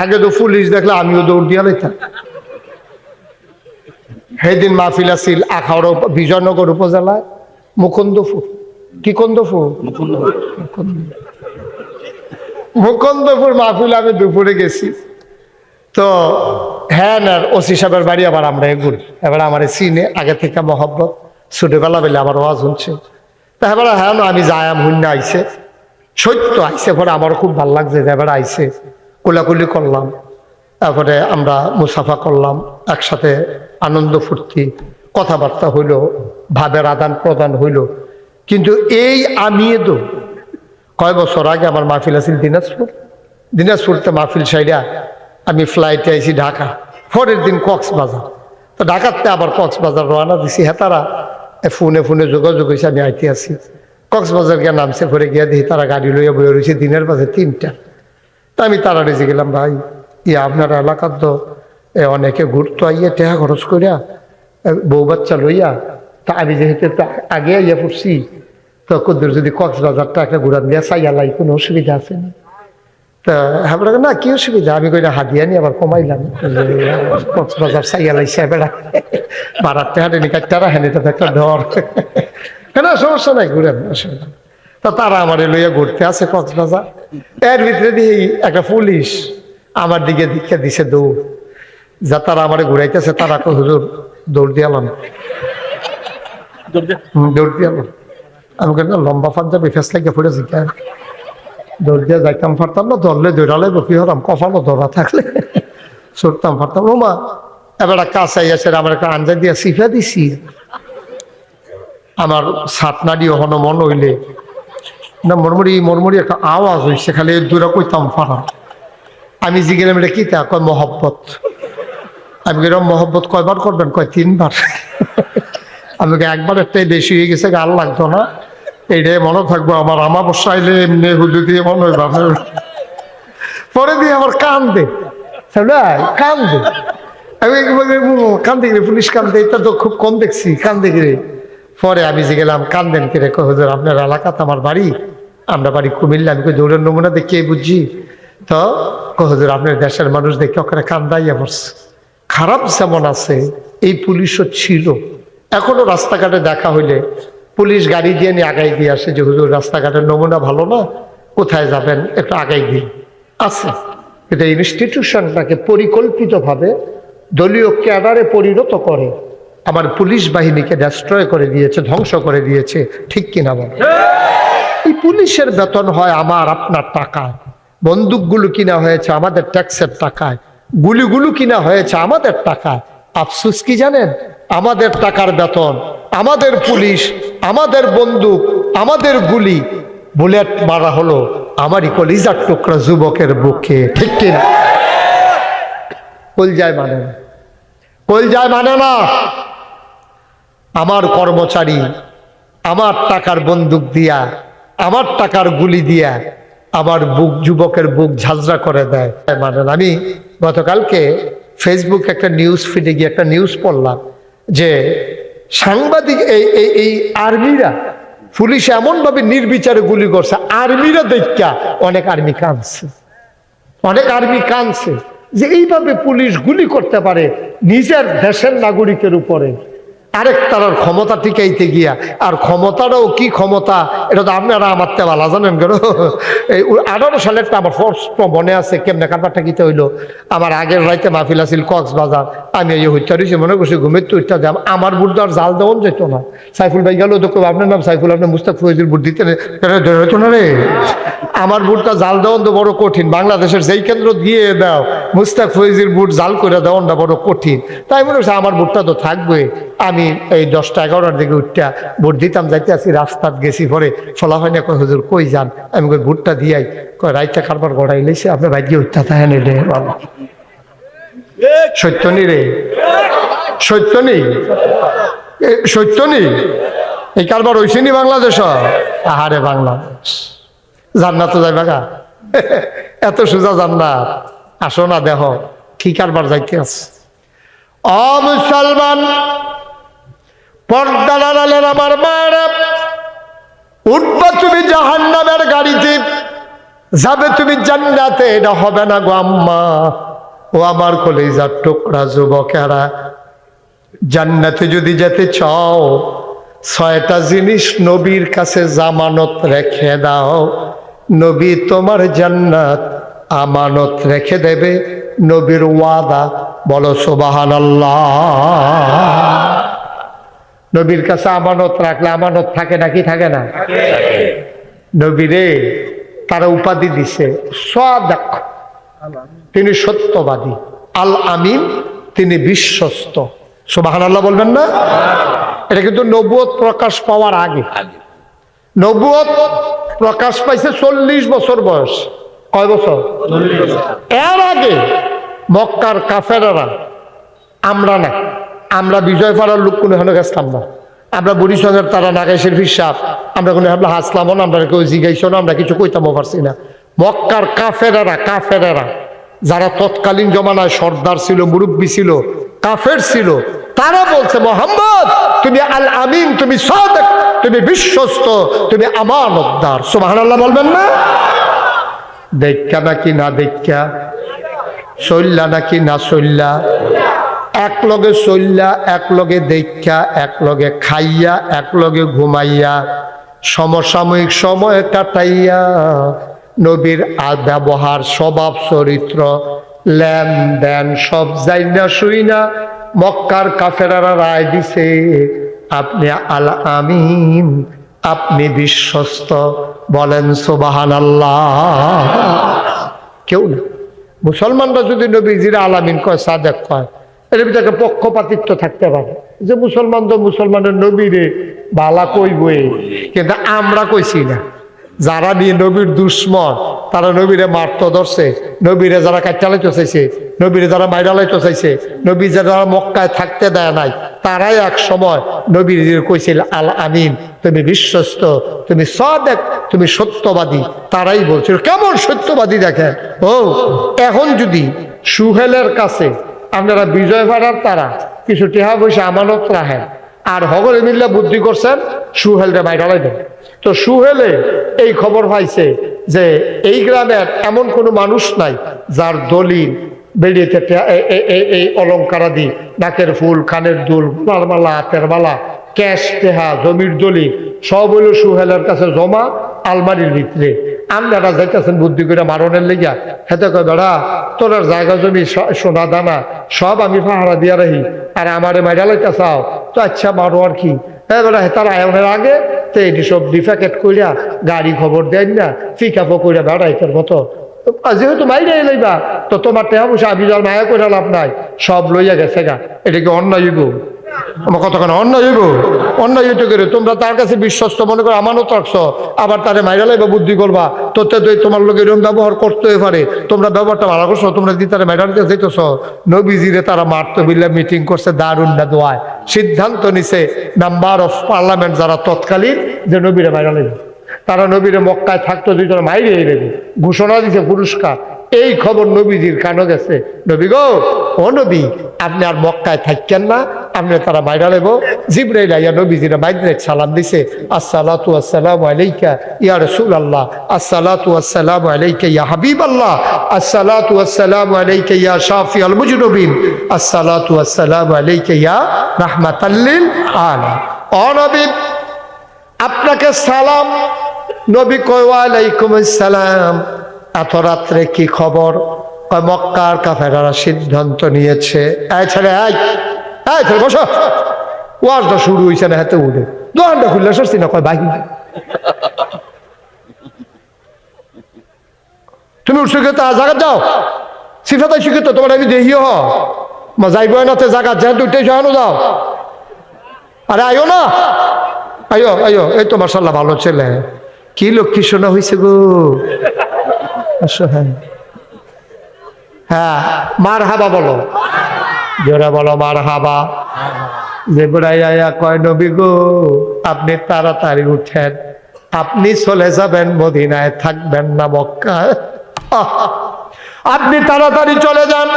আগে তো পুলিশ দেখলে আমিও দৌড় দিয়া লাইতাম সেদিন মাহফিল আছিল আখাউড় বিজয়নগর উপজেলায়, মুকুন্দপুর। কি কন্দপুর? মুকুন্দপুর মাহফিল আমি দুপুরে গেছি। তো হ্যাঁ না ওসি সাহেবের বাড়ি আবার আমরা এগুল এবার আমার সিনে আগে থেকে মহব্বত। ছোটবেলা বেলে আমার ওয়াজ শুনছে। তা এবার হ্যাঁ আমি যায়াম হুন্না আইছে। সত্য আইসে পরে আমার খুব ভালো লাগছে যে এবার আইসে কোলাকুলি করলাম, তারপরে আমরা মুসাফা করলাম, একসাথে আনন্দ ফুর্তি, কথাবার্তা হইল, ভাবের আদান প্রদান হইল। কিন্তু এই আমিয়ে তো কয় বছর আগে আমার মাহফিল আছিল দিনাজপুর? দিনাজপুরতে মাহফিল সাইডা আমি ফ্লাইটে আইছি ঢাকা, পরের দিন কক্সবাজার। তো ঢাকাতে আবার কক্সবাজার রওনা দিছি। হেতারা এ ফোনে ফোনে যোগাযোগ হয়েছে আমি আইতে আছি কক্সবাজার গিয়ে নামছে, পরে গিয়ে দেখি তারা গাড়ি লইয়া বয়ে রয়েছে দিনের বাজে তিনটা। আমি তারা রেজে গেলাম, ভাই। ইয়া আপনার এলাকার তো এ অনেকে ঘুরতো আইয়া টেহা খরচ করিয়া বউ বাচ্চা লইয়া, তা আমি যেহেতু আগে আইয়া পড়ছি, তো কদ্দুর যদি কক্সবাজারটা একটা ঘুরান দিয়া চাইয়ালাই কোনো অসুবিধা আছে না? তা আমরা না, কি অসুবিধা? আমি কইনা হাদিয়া নিয়ে আবার কমাইলাম। কক্সবাজার চাইয়ালাই বেড়া বারার টেহারে নি কাটতারা হেন এটা তো একটা ডর। কেন সমস্যা নাই, ঘুরেন, অসুবিধা তা তারা আমার লইয়া ঘুরতে আছে কক্সবাজার। এর ভিতরে দিয়ে একটা পুলিশ আমার দিকে দিকে দিছে দৌড়। যা তারা আমার ঘুরাইতেছে তারা কই হুজুর দৌড় দিয়ালাম দৌড় দিয়ালাম আমি কেন লম্বা পাঞ্জাবি ফেস লাগিয়ে পড়েছি কেন দৌড় দিয়ে যাইতাম পারতাম না ধরলে দৌড়ালে বকি হতাম কপালও ধরা থাকলে। ছুটতাম পারতাম ও মা এবার কাছে আছে আমার একটা আঞ্জা দিয়ে সিফা দিছি। আমার সাতনাডি হন মন হইলে না, মরমরি মরমরি একটা আওয়াজ হইছে, খালি দূরে কইতাম ফারা আমি জিগেলাম এটা কি, তা কয় মহব্বত। আমি গেলাম মহব্বত কয়বার করবেন? কয় তিনবার। আমি একবার একটাই বেশি হয়ে গেছে, গাল লাগতো না। এইটাই মনে থাকব, আমার আমার বসাইলে এমনি হুদু দিয়ে মনে হয় পরে দিয়ে আমার কান্দে। কান্দে। আমি কান্দে পুলিশ কান্দে, এটা তো খুব কম দেখছি, কান্দে গেলে পরে আমি যে গেলাম কান্দেন কে রেখো হুজুর, আপনার এলাকাতে আমার বাড়ি। আমরা বাড়ি কুমিল্লা, আমি দৌড়ের নমুনা দেখে বুঝছি তো কো আপনার দেশের মানুষ দেখে ওখানে কান্দাইয়া পড়ছে। খারাপ যেমন আছে, এই পুলিশও ছিল। এখনও রাস্তাঘাটে দেখা হইলে পুলিশ গাড়ি দিয়ে নিয়ে আগাই দিয়ে আসে যে, হুজুর, রাস্তাঘাটের নমুনা ভালো না? কোথায় যাবেন? একটু আগাই দিন। আছে কিন্তু ইনস্টিটিউশনটাকে পরিকল্পিতভাবে দলীয় ক্যাডারে পরিণত করে। আমার পুলিশ বাহিনীকে ডেস্ট্রয় করে দিয়েছে, ধ্বংস করে দিয়েছে, ঠিক কিনা বল? পুলিশের বেতন হয় আমার আপনার টাকায়। বন্দুকগুলো কিনা হয়েছে আমাদের ট্যাক্সের টাকায়। গুলিগুলো কিনা হয়েছে আমাদের টাকায়। আফসুস কি জানেন? আমাদের টাকার বেতন, আমাদের পুলিশ, আমাদের বন্দুক, আমাদের গুলি। বুলেট মারা হলো আমারই কলিজার টুকরা যুবকের বুকে, ঠিক কিনা কল যায় মানে না। কল যায় মানে না। আমার কর্মচারী, আমার টাকার বন্দুক দিয়া আমার টাকার গুলি দিয়া আমার বুক, যুবকের বুক ঝাঁঝরা করে দেয়। মানে আমি গতকালকে ফেসবুক একটা নিউজ ফিডে গিয়ে একটা নিউজ পড়লাম যে সাংবাদিক, এই এই এই আর্মিরা পুলিশ এমনভাবে নির্বিচারে গুলি করছে, আর্মিরা দেখা অনেক আর্মি কাঁদছে। অনেক আর্মি কাঁদছে যে এইভাবে পুলিশ গুলি করতে পারে নিজের দেশের নাগরিকের উপরে। আরেক তারার ক্ষমতা টিকাইতে গিয়া আর ক্ষমতাটাও কি ক্ষমতা এটা তো আপনারা আমার তে জানেন কেন এই আঠারো সালেরটা আমার স্পষ্ট মনে আছে কেমনে কারবারটা কিতে হইল আমার আগের রাইতে মাহফিল আছিল কক্সবাজার আমি এই হত্যা রয়েছি মনে করছি ঘুমের তো হত্যা দাম আমার বুট আর জাল দেওয়ান যেত না সাইফুল ভাই গেল তো আপনার নাম সাইফুল আপনার মুস্তাক বুট দিতে হতো না রে আমার বুটটা জাল দেওয়ান তো বড় কঠিন। বাংলাদেশের যেই কেন্দ্র দিয়ে দাও, মুস্তাক ফৈজির বুট জাল করে দেওয়ানটা বড় কঠিন। তাই মনে হচ্ছে আমার বুটটা তো থাকবে। আমি এই দশটা এগারোটার দিকে উঠটা ভোট দিতাম, যাইতে আছি রাস্তাত গেছি পরে। ফলা হয় না হুজুর, কই যান? আমি কই ভোটটা দিয়াই কয়, রাইতে কারবার গড়াই লেছে আপনার ভাগ্যে উঠতে থাকে না রে বাবা। সত্য নি রে? সত্য নেই সত্য নি? এই কারবার হয়েছে নি বাংলাদেশ? আহারে বাংলাদেশ। জান্নাত যাইবা গা। এত সোজা জান্নাত। আসো না দেহ কি কারবার যাইতে আছে। অ, মুসলমান, পর্দা লাগালেন আমার মায়েরা, উঠবা তুমি জাহান্নামের গাড়িতে, যাবে তুমি জান্নাতে, এটা হবে না গো আম্মা। ও আমার কলেজার টুকরা যুবকেরা, জান্নাতে যদি যেতে চাও, ছয়টা জিনিস নবীর কাছে জামানত রেখে দাও। নবী তোমার জান্নাত আমানত রেখে দেবে। নবীর ওয়াদা বলো সুবাহান নবীর কাছে আমানত রাখলে আমানত থাকে নাকি থাকে না? নবীরে তারা উপাধি দিছে। সাদাক তিনি সত্যবাদী। আল আমিন তিনি বিশ্বস্ত। সুবাহান আল্লাহ বলবেন না? এটা কিন্তু নবুয়ত প্রকাশ পাওয়ার আগে। আগে। নবুয়ত প্রকাশ পাইছে চল্লিশ বছর বয়স। কয় বছর? এর আগে মক্কার কাফেরারা, আমরা না, আমরা বিজয় পাড়ার লোক কোনো এখানে গেছিলাম না। আমরা বরিশঙ্গের তারা নাগেশের হিসাব আমরা কোনো আমরা হাসলাম না, আমরা কেউ জিগাইছ না, আমরা কিছু কইতামও পারছি না। মক্কার কাফেরারা কাফেরারা, যারা তৎকালীন জমানায় সর্দার ছিল, মুরব্বী ছিল কাফের ছিল, তারা বলছে, মোহাম্মদ, তুমি আল আমিন তুমি সাদেক, তুমি বিশ্বস্ত, তুমি আমানতদার। সুবহানাল্লাহ বলবেন না? দেখা নাকি না দেখা? চল্লা নাকি না চল্লা এক লগে চল্লা এক লগে দেখা, এক লগে খাইয়া, এক লগে ঘুমাইয়া, সমসাময়িক সময় কাটাইয়া, নবীর ব্যবহার স্বভাব, চরিত্র লেনদেন সব যাই না শুই না মক্কার কাফেরারা রায় দিছে, আপনি আল আমিন, আপনি বিশ্বস্ত, বলেন সোবাহান আল্লাহ কেউ না। মুসলমানরা যদি নবীজিরা আলামিন কয়, সাদেক কয়, এর ভিতরে পক্ষপাতিত্ব থাকতে পারে। যে মুসলমান তো মুসলমানের নবীরে বালা কইবই, কিন্তু আমরা কইছি না। যারা নিয়ে নবীর দুশ্মন, তারা নবীরে মারতে, ধরছে। নবীরে যারা কাটালাইতে চাইছে, নবীরে যারা মাইরালাইতে চাইছে, নবী যারা মক্কায় থাকতে দেয় নাই, তারাই এক সময় নবীর কইছিল, আল আমিন, তুমি বিশ্বস্ত, তুমি সদেক, তুমি সত্যবাদী। তারাই বলছিল, কেমন সত্যবাদী দেখেন? ও, এখন যদি সুহেলের কাছে আপনারা বিজয় ভাড়ার তারা কিছু টেহা পয়সা আমানত রাখেন, আর হগরে মিল্লা বুদ্ধি করছেন, সুহেলরে মাইরালাই দেন তো সুহেলে এই খবর পাইছে যে এই গ্রামের এমন কোনো মানুষ নাই যার দলিল বেরিয়েতে এই অলঙ্কারাদি, নাকের ফুল, কানের দুল গলার মালা হাতের মালা, ক্যাশ টেহা জমির দলিল, সব হইল সুহেলের কাছে জমা, আলমারির ভিতরে। আপনারা যাইতেছেন বুদ্ধি করে মারণের লেগা হেতে কয়, বেড়া, তোর জায়গা জমি সোনা দানা, সব আমি পাহারা দিয়া রাহি আর আমারে মাইরা লাইতে চাও? তো আচ্ছা মারো আর কি। হ্যাঁ বেড়া তার আয়নের আগে তো সব ডিফেকেট কইরা গাড়ি খবর দেন না ফিকাপো কইরা বেড়াইতের মতো। যেহেতু মাইরে লইবা, তো তোমার টেহা পয়সা, আমি যার মায়া করে লাভ নাই, সব লইয়া গেছে গা। এটা কি অন্যায় গো আমার কতক্ষণ অন্যায় হইব? অন্যায় হইতে করে তোমরা তার কাছে বিশ্বস্ত মনে করো আমানত রাখছো। আবার তারে মাইরা লাইবা, বুদ্ধি করবা। তোতে তুই তোমার লোক এরকম ব্যবহার করতে পারে। তোমরা ব্যবহারটা ভালো করছ, তোমরা যদি তারা মাইরা দিতে যেতেছ নবীজিরে তারা মারতে বিল্লা মিটিং করছে দারুণ না দোয়ায় সিদ্ধান্ত নিছে নাম্বার অফ পার্লামেন্ট যারা তৎকালীন যে নবীরে মাইরা লাইবে। তারা নবীরে মক্কায় থাকতো, দুইজন মাইরে ঘোষণা দিছে পুরস্কার। এই খবর নবীজির কানো গেছে। নবী গো, ও নবী, আপনি আর মক্কায় থাকেন না, আপনি তারা মাইরা লেব। জিব্রাইল আইয়া নবীজিরা মাইরে সালাম দিছে, আসসালাতু আসসালামু আলাইকা ইয়া রাসূলুল্লাহ, আসসালাতু আসসালামু আলাইকা ইয়া হাবিবাল্লাহ, আসসালাতু আসসালামু আলাইকা ইয়া শাফিআল মুজনুবিন, আসসালাতু আসসালামু আলাইকা ইয়া রাহমাতাল লিল আলামিন। ও নবী, আপনাকে সালাম। নবী কয়, ওয়ালাইকুম আসসালাম। এত রাত্রে কি খবর? মক্কার কাফেরারা সিদ্ধান্ত নিয়েছে। শুরু হয়েছে না হাতে উঠে। দোকানটা খুললে সরছি না, কয় বাহি তুমি উঠছো কে তা? জায়গা যাও। সিফাতাই শিখে তো? তোমার আমি দেখিও হ। মা যাইব না তো জায়গা যা দুইটাই যাও যাও। আরে, আইও না। আইও আইও। এই তো মার্শাল্লাহ ভালো ছেলে। কি লক্ষ্মী শোনা হয়েছে গো। হ্যাঁ মার হাবা বলো। জোরে বলো মার হাবা যে বুড়াই আয়া কয় নবী গো আপনি তাড়াতাড়ি উঠেন। আপনি চলে যাবেন মদিনায় থাকবেন না মক্কায়। আপনি তাড়াতাড়ি চলে যান।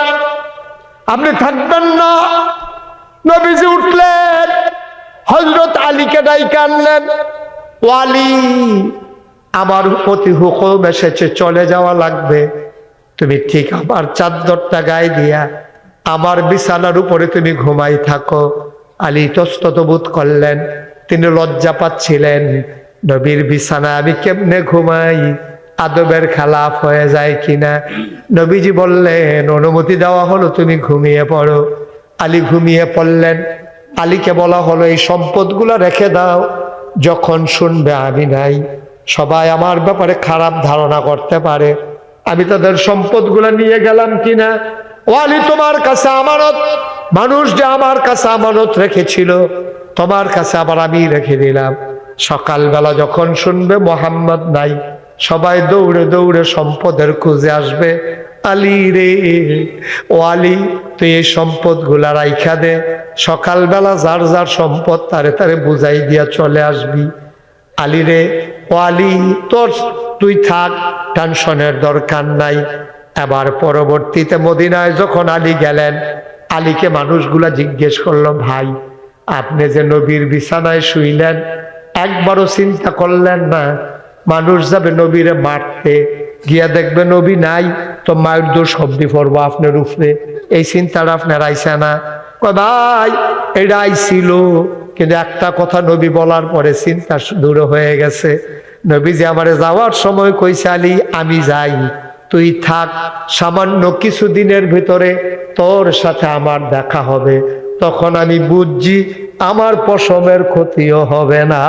আপনি থাকবেন না। নবীজি উঠলেন। হজরত আলীকে ডাইকে আনলেন। ওয়ালি আমার প্রতি হুকুম এসেছে, চলে যাওয়া লাগবে। তুমি ঠিক আমার চাদরটা গায়ে দিয়া, আমার বিছানার উপরে তুমি ঘুমাই থাকো। আলী তস্তত বোধ করলেন, তিনি লজ্জা পাচ্ছিলেন, নবীর বিছানা আমি কেমনে ঘুমাই, আদবের খেলাফ হয়ে যায় কিনা? নবীজি বললেন, অনুমতি দেওয়া হলো, তুমি ঘুমিয়ে পড়ো। আলী ঘুমিয়ে পড়লেন। আলীকে বলা হলো, এই সম্পদগুলো রেখে দাও, যখন শুনবে আমি নাই। সবাই আমার ব্যাপারে খারাপ ধারণা করতে পারে। আমি তাদের সম্পদগুলো নিয়ে গেলাম কিনা? ওয়ালি, তোমার কাছে আমানত। মানুষ যে আমার কাছে আমানত রেখেছিল, তোমার কাছে আবার আমি রেখে দিলাম। সকালবেলা যখন শুনবে মোহাম্মদ নাই, সবাই দৌড়ে দৌড়ে সম্পদের খুঁজে আসবে। আলী রে ও আলী তুই এই সম্পদগুলা রাইখা দে। সকালবেলা যার যার সম্পদ তারে তারে বুঝাই দিয়া চলে আসবি। আলী রে ও আলী তোর তুই থাক, টেনশনের দরকার নাই। এবার পরবর্তীতে মদিনায় যখন আলী গেলেন, আলীকে মানুষগুলা জিজ্ঞেস করল, ভাই, আপনি যে নবীর বিছানায় শুইলেন, একবারও চিন্তা করলেন না? মানুষ যাবে নবীরে মারতে। গিয়া দেখবে নবী নাই, তো মায়ের দোষ শব্দি পড়ব আপনার উপরে। এই চিন্তাটা আপনার আইসা না? ভাই, এটা আইছিল। কিন্তু একটা কথা নবী বলার পরে চিন্তা দূর হয়ে গেছে। নবী যে আমারে যাওয়ার সময় কইছে, আলী, আমি যাই। তুই থাক। সামান্য কিছু দিনের ভিতরে তোর সাথে আমার দেখা হবে। তখন আমি বুঝছি আমার পশমের ক্ষতিও হবে না।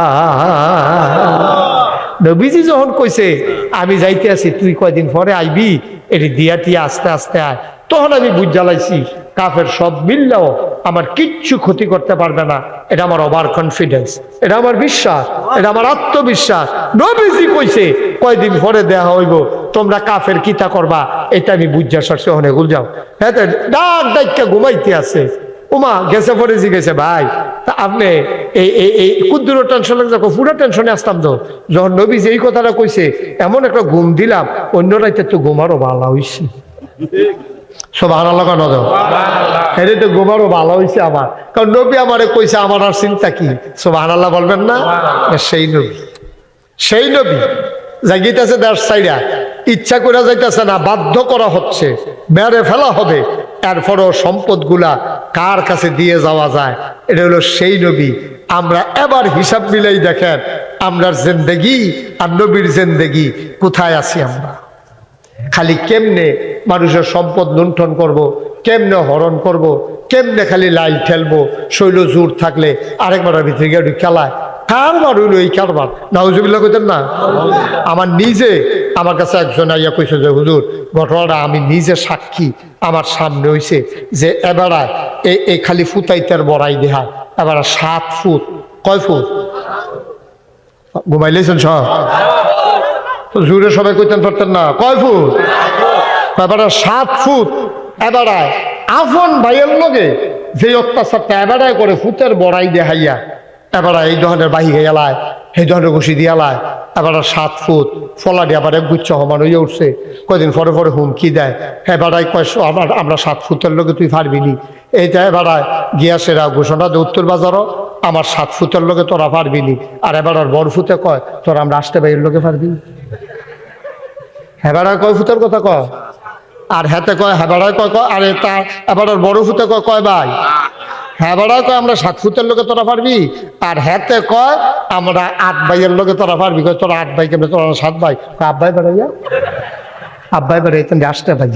নবীজি যখন কইছে, আমি যাইতে আছি, তুই কয়দিন পরে আইবি? এটি দিয়াটি আস্তে আস্তে আয়। তখন আমি বুঝ জ্বালাইছি কাফের সব মিললেও আমার কিচ্ছু ক্ষতি করতে পারবে না। এটা আমার ওভার কনফিডেন্স, এটা আমার বিশ্বাস, এটা আমার আত্মবিশ্বাস। নবীজি কইছে, কয়দিন পরে দেয়া হইব, তোমরা কাফের কিতা করবা? এটা আমি বুঝা সরছে অনেক যাও। হ্যাঁ ডাক ডাইকা ঘুমাইতে আছে। উমা, গেছে পরে জি গেছে, ভাই। তা আপনি এই এই ক্ষুদ্র টেনশন লাগছে পুরো টেনশনে আসতাম তো। যখন নবী যে এই কথাটা কইছে, এমন একটা ঘুম দিলাম, অন্য রাইতে তো ঘুমারও ভালো হইছে। লাগা নজর। এটা তো ভালো হয়েছে আমার। কারণ নবী আমারে কইছে আমার আর চিন্তা কি? আল্লাহ বলবেন না? সেই নবী। সেই নবী জাগিতেছে দেড় সাইডা ইচ্ছা করে যাইতেছে না বাধ্য করা হচ্ছে মেরে ফেলা হবে এরপরও সম্পদগুলা কার কাছে দিয়ে যাওয়া যায়? এটা হলো সেই নবী। আমরা এবার হিসাব মিলাই দেখেন আমরার জেন্দেগি আর নবীর জেন্দেগি কোথায় আছি আমরা? খালি কেমনে মানুষের সম্পদ লুণ্ঠন করব। কেমনে হরণ করব। কেমনে খালি লাইল ঠেলবো, শৈল জোর থাকলে আরেকবার ভিতরে গিয়ে খেলায় কারবার হইল এই কারবার নাউজুবিল্লা কইতেন না আমার নিজে, আমার কাছে একজন আইয়া কইছে যে, হুজুর, ঘটনাটা আমি নিজে সাক্ষী, আমার সামনে হইছে যে এবারায় এই খালি ফুতাইতের বড়াই দেহা, এবার সাত ফুট, কয় ফুট ঘুমাইলেছেন সব জুড়ে সবাই কইতেন পারতেন না। কয় ফুট? এবারে সাত ফুট। এবারায় আফন ভাইয়ের লগে যে অত্যাচারটা এবারায় করে ফুটের বড়াই দেখাইয়া, এবারে এই ধরনের বাহি গেলায় এই ধরনের ঘুষি দিয়ালায় এবারে সাত ফুট। ফলা দিয়ে আবার এক গুচ্ছ সমান হয়ে উঠছে। কয়দিন পরে পরে হুমকি দেয়। এবারাই কয় আমার, আমরা সাত ফুটের লোকে তুই পারবি নি? এইটা এবারায় গিয়াসেরা ঘোষণা দে উত্তর বাজারও আমার সাত ফুটের লোকে তোরা পারবি নি। আর এবার আর বড় ফুতে কয়, তোরা আমরা আসতে বাইরের লোকে পারবি হেবাড়া কয় ফুটের কথা কয়? আর হেতে কয় হেবাড়ায় কয় কয়? আরে তা, এবার বড় ফুটে কয় কয় ভাই? হেবাড়ায় কয় আমরা সাত ফুটের লোকে তোরা পারবি? আর হেতে কয় আমরা আট ভাইয়ের লোকে তোরা পারবি? কয় তোরা আট ভাই কেমন? তোরা সাত ভাই। কয় আব্বাই বেড়াইয়া? আব্বাই বেড়াইতেন আসতে ভাই।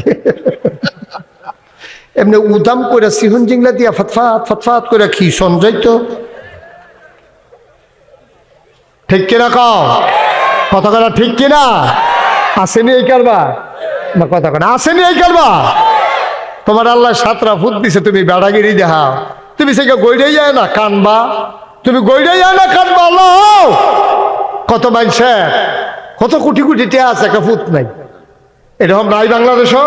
এমনি উদাম করে সিহুন জিংলা দিয়া ফতফাত ফতফাত করে কি সঞ্জয় তো? ঠিক কিনা কথা কথা ঠিক কিনা? আসেনি এই কারবা? না, কথা কথা আসেনি এই কারবা? তোমার আল্লাহ সাতরা ফুট দিছে, তুমি বেড়াগিরি দেখাও। তুমি সেকে গইড়াই যায় না কানবা? তুমি গইড়াই যায় না কানবা, আল্লাহ! কত মাইনছে? কত কোটি কোটি টিয়া আছে, একটা ফুট নাই। এরকম নাই বাংলাদেশও?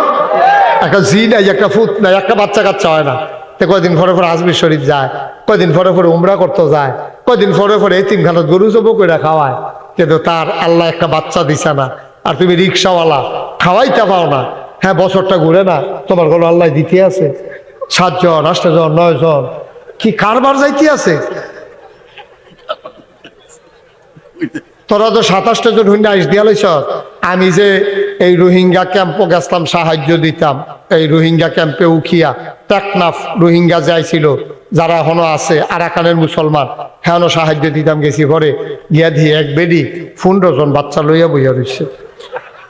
একটা জি নাই, একটা ফুট নাই, একটা বাচ্চা কাচ্চা হয় না। তো কয়দিন পরে পরে আজমি শরীফ যায়, কয়দিন পরে পরে উমরা করতে যায়, কয়দিন পরে পরে এই তিনখানত গরু জব করে খাওয়ায়। কিন্তু তার আল্লাহ একটা বাচ্চা দিছে না। আর তুমি রিক্সাওয়ালা, খাওয়াইতে পাও না। হ্যাঁ বছরটা ঘুরে না, তোমার কোনো আল্লাহ দিতে আছে। সাতজন আটজন নয় জন কি কারবার যাইতে আছে? তোরা তো সাতাশটা জন হইনা আইস দিয়া লইছ। আমি যে এই রোহিঙ্গা ক্যাম্পও গেছিলাম, সাহায্য দিতাম। এই রোহিঙ্গা ক্যাম্পে উখিয়া টেকনাফ রোহিঙ্গা যাইছিল যারা এখনও আছে, আরাকানের মুসলমান হ্যাঁ সাহায্য দিতাম গেছি পরে গিয়া দিয়ে এক বেডি, পনেরো জন বাচ্চা লইয়া বইয়া রইছে।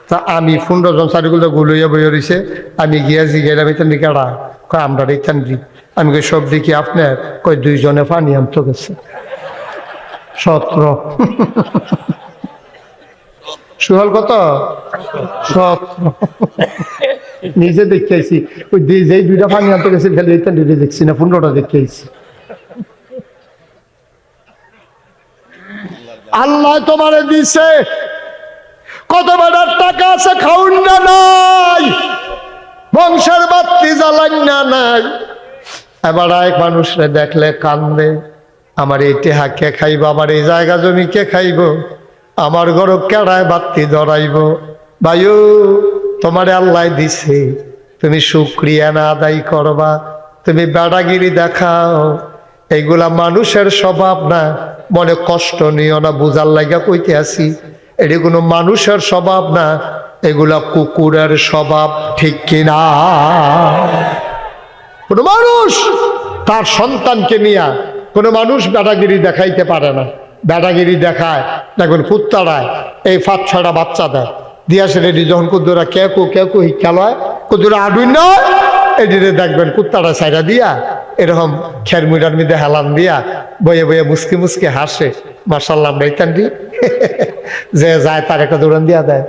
তা আমি পনেরো জন চারিগুলো গুলইয়া বইয়া রইছে, আমি গিয়া জিগেলাম এটা নিকাড়া কয় আমরা দি আমি কই, সব দেখি আপনার কই দুইজনে পানি আনতে গেছে। সতেরো। সুহাল কত? সতেরো। নিজে দেখেছি ওই যে- যেই দুইটা পানি আনতে গেছে, খালি এটা দুইটা দেখছি না, পনেরোটা দেখেছি আল্লাহ তোমারে দিছে কত বেটার টাকা আছে খাউন না নাই? বংশের বাত্তি জ্বালান না নাই? এবার এক মানুষরে দেখলে কান্দে, আমার এই টেহা কে খাইব? আমার এই জায়গা জমি কে খাইব? আমার ঘর কেড়ায় বাত্তি ধরাইব? বায়ু তোমার আল্লাহ দিছে, তুমি সুক্রিয়া না আদায় করবা, তুমি বেড়াগিরি দেখাও। এইগুলা মানুষের স্বভাব না, মনে কষ্ট নিও না, বুঝার লাগা কইতে আসি। এটি কোনো মানুষের স্বভাব না। এগুলা কুকুরের স্বভাব, ঠিক কিনা? কোনো মানুষ তার সন্তানকে নিয়ে কোনো মানুষ বেড়াগিরি দেখাইতে পারে না। বেড়াগিরি দেখায় দেখুন কুত্তারায়, এই ফাঁক ছড়া বাচ্চা দেয়। দিয়া সে রেডি, যখন কুদ্দুরা কে কু কে কু শিক্ষা লয়, কুদ্দুরা আডুই নয় এদিকে দেখবেন কুত্তারা সাইরা দিয়া, এরকম খের মুড়ার মধ্যে হেলান দিয়া, বয়ে বয়ে মুসকি মুসকি হাসে। মার্শাল্লাহ আমরা ইতান দি যে যায় তার একটা দৌড়ান দিয়া দেয়।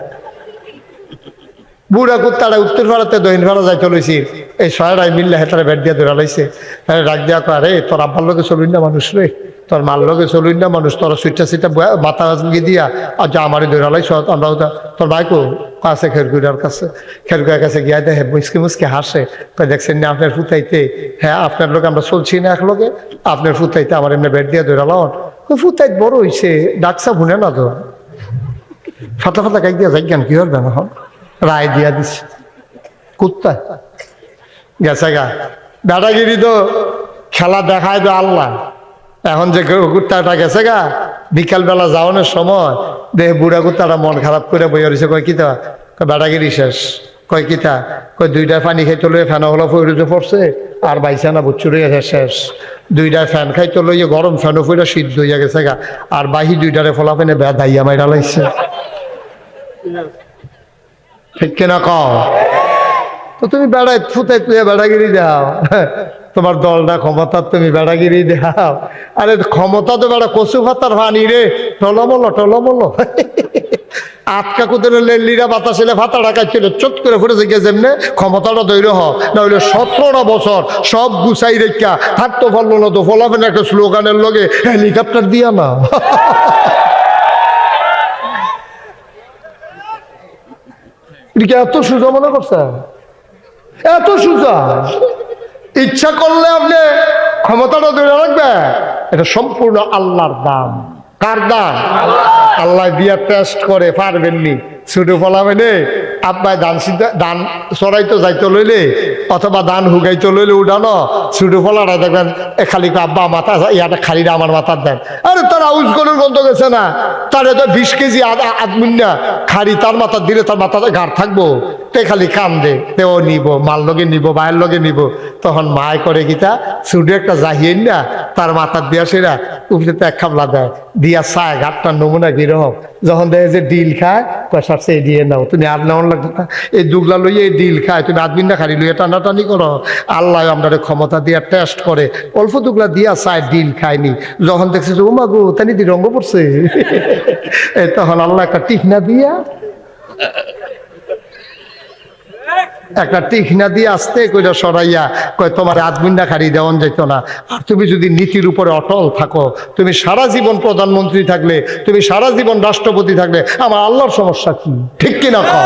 বুড়া কুত্তাটা উত্তর ভারতে, দক্ষিণ ভারত যাই চলেছি এই ছয়টাই মিললে হেতারে বেট দিয়ে ধরা লাইছে। ডাক দিয়া কয়, আরে, তোর আব্বার লোকে চলুন না মানুষ রে। তোর মার লোকে চলুন না মানুষ। তোর সুইটা সিটা মাথা গিয়ে দিয়া, আর যা আমারই ধরা লাইছ, আমরা তোর বাইকও আছে খেরকুড়ার কাছে। খেরকুড়ার কাছে গিয়া দেখে মুসকি মুসকি হাসে। কয়, দেখছেন না আপনার ফুতাইতে? হ্যাঁ আপনার লোক আমরা চলছি না এক লোকে আপনার ফুতাইতে আমার এমনি বেট দিয়ে লাও ফুতাইত বড় হইছে। ডাকসা ভুনে না তো? ফাতা ফাতা কাইক দিয়া যাই জ্ঞান কি হবে না হন রায় দিয়া দিছে। কুত্তা। গেছে গা। বেড়াগিরি তো খেলা দেখায় তো আল্লাহ। এখন যে কুত্তাটা গেছে গা, বিকালবেলা যাওয়ানোর সময়, দেহ বুড়া কুত্তাটা মন খারাপ করে বই রয়েছে কয়, কি তো? বেড়াগিরি শেষ। কয় কিতা কয় দুইটা পানি খাইতে লইয়ে ফ্যান হলো ফইরুতে পড়ছে আর বাইসা না বুচ্ছু রয়ে শেষ। দুইটা ফ্যান খাইতে লইয়ে গরম ফ্যানও ফইরা সিদ্ধ হইয়া গেছে গা। আর বাহি দুইটারে ফলাফেনে বেদাইয়া মাইরা লাইছে ঠিক কিনা কও? তো তুমি বেড়াই ফুতাই তুই বেড়াগিরি দাও তোমার দলটা ক্ষমতা তুমি বেড়াগিরি দাও আরে ক্ষমতা তো বেড়া কচু ভাতার ভানি রে। টলমল টলমল। আটকা কুদের লেলিরা বাতাসিলে ভাতা ডাকাইছিল, চট করে ফুটেছে গিয়ে যেমনে ক্ষমতাটা দৈর হ। না হইলে সতেরোটা বছর সব গুছাই রেখা, থাকতো ফললো না তো ফলাফেন একটা স্লোগানের লগে, হেলিকপ্টার দিয়া না। এত সোজা মনে করছে? এত সোজা? ইচ্ছা করলে আপনি ক্ষমতাটা ধরে রাখবে এটা সম্পূর্ণ আল্লাহর দাম। কার দাম আল্লাহ দিয়া টেস্ট করে পারবেননি ছুটে ফলাবেনে আব্বাই ধান ধান চড়াইতো যাইতো লইলে, অথবা ধান হুগাইতো লইলে উঠানো, ছুটে ফলাটা দেখবেন, এ খালি আব্বা, মাথা ইয়াটা খালি আমার মাথার দেন। আরে, তার আউজ গরুর গন্ধ গেছে না? তার তো বিশ কেজি আদমিনা খাড়ি তার মাথা দিলে তার মাথাতে ঘাড় থাকব। তে খালি কাম দে তে ও নিব মাল লগে নিব বায়ের লগে নিব। তখন মায় করে গীতা ছুটে একটা জাহিয়ে না, তার মাথার দিয়া সেরা, উপরে তো এক খাবলা দেয়। দিয়া চায়, ঘাটটার নমুনা কীরকম যখন দেখে যে ডিল খায় পয়সা সে দিয়ে নাও, তুমি আর নেওয়ার লাগবে না। এই দুগলা লইয়ে এই ডিল খায়, তুমি আদমিন না খালি লইয়ে টানাটানি করো। আল্লাহ আমরা ক্ষমতা দিয়া টেস্ট করে। অল্প দুগলা দিয়া চায়, ডিল খায়নি। যখন দেখছে যে উমা গো, তানি দি রঙ্গ পড়ছে তখন আল্লাহ একটা টিকনা দিয়া একটা টিকনা দিয়ে আসতে কইরা সরাইয়া কয়, তোমার আদমিন্ডা খাড়ি দেওয়ান যেত না। আর তুমি যদি নীতির উপরে অটল থাকো, তুমি সারা জীবন প্রধানমন্ত্রী থাকলে, তুমি সারা জীবন রাষ্ট্রপতি থাকলে, আমার আল্লাহর সমস্যা কি? ঠিক কিনা কও?